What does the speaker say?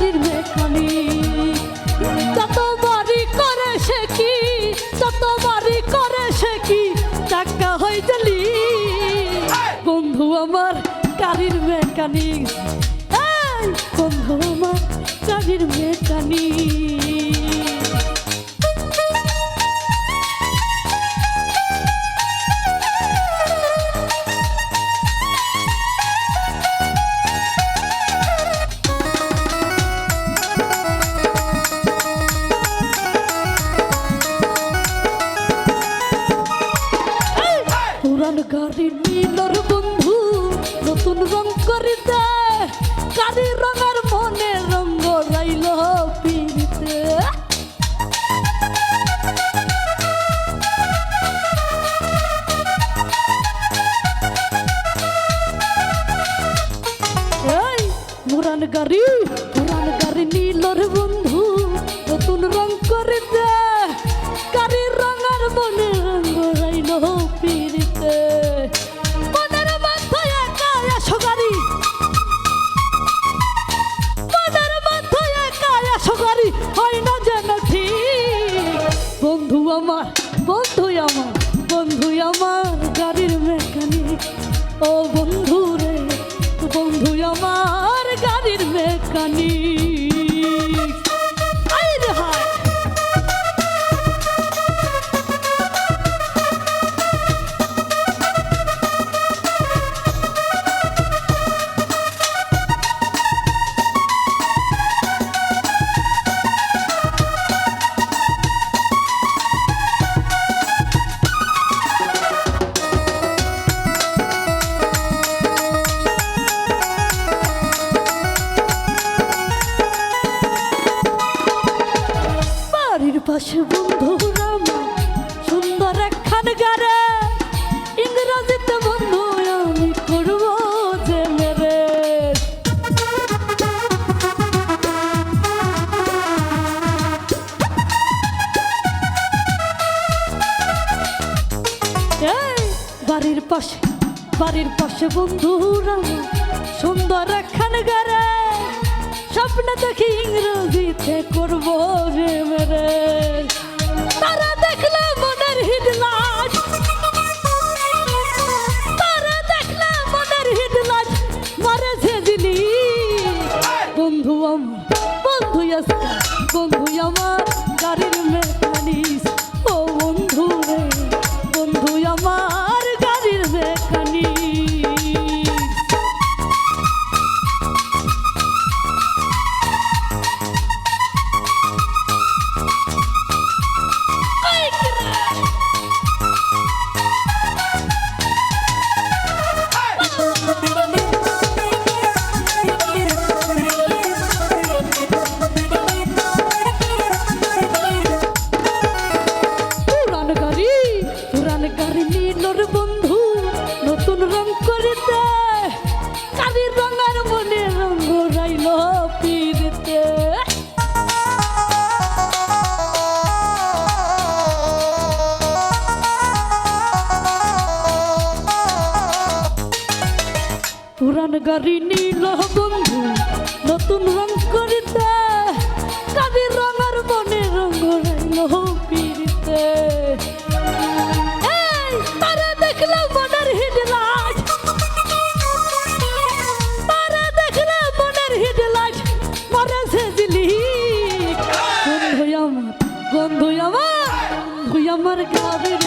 Mechanic যত বাড়ি করে সে কি, তত বাড়ি করে সে কি, টাকা হয়ে গেলি বন্ধু আমার গাড়ির মেকানিক বন্ধু আমার গাড়ির মেকানিক পুরান গাড়ি নীলর বন্ধু, নতুন রং করে দেয় গাড়ির রঙের মনে রঙ্গ রাইল পিড়িতে। পুরান গাড়ি পুরান গাড়ি নীলর বন্ধু, নতুন রং করে দেয় গাড়ির রঙের মনে রঙ্গ রাইল পিড়িতে। গাড়ির ও বন্ধু রে বন্ধু আমার গাড়ির মেকানিক। পাশে বন্ধুরা সুন্দর একখান গারে। ইংরাজিতে বন্ধু আমি করব যে মেরে বাড়ির পাশে বাড়ির পাশে বন্ধুরা আমার সুন্দর একখান গারে। স্বপ্ন দেখি ইংরেজিতে করব রে মেরে। পুরান গাড়ি নীল বন্ধু, নতুন রং করিতে। কাবির রঙার বনে রঙ রইল পিড়িতে। আমার গন্ধ আমার গন্ধ আমার গাড়ির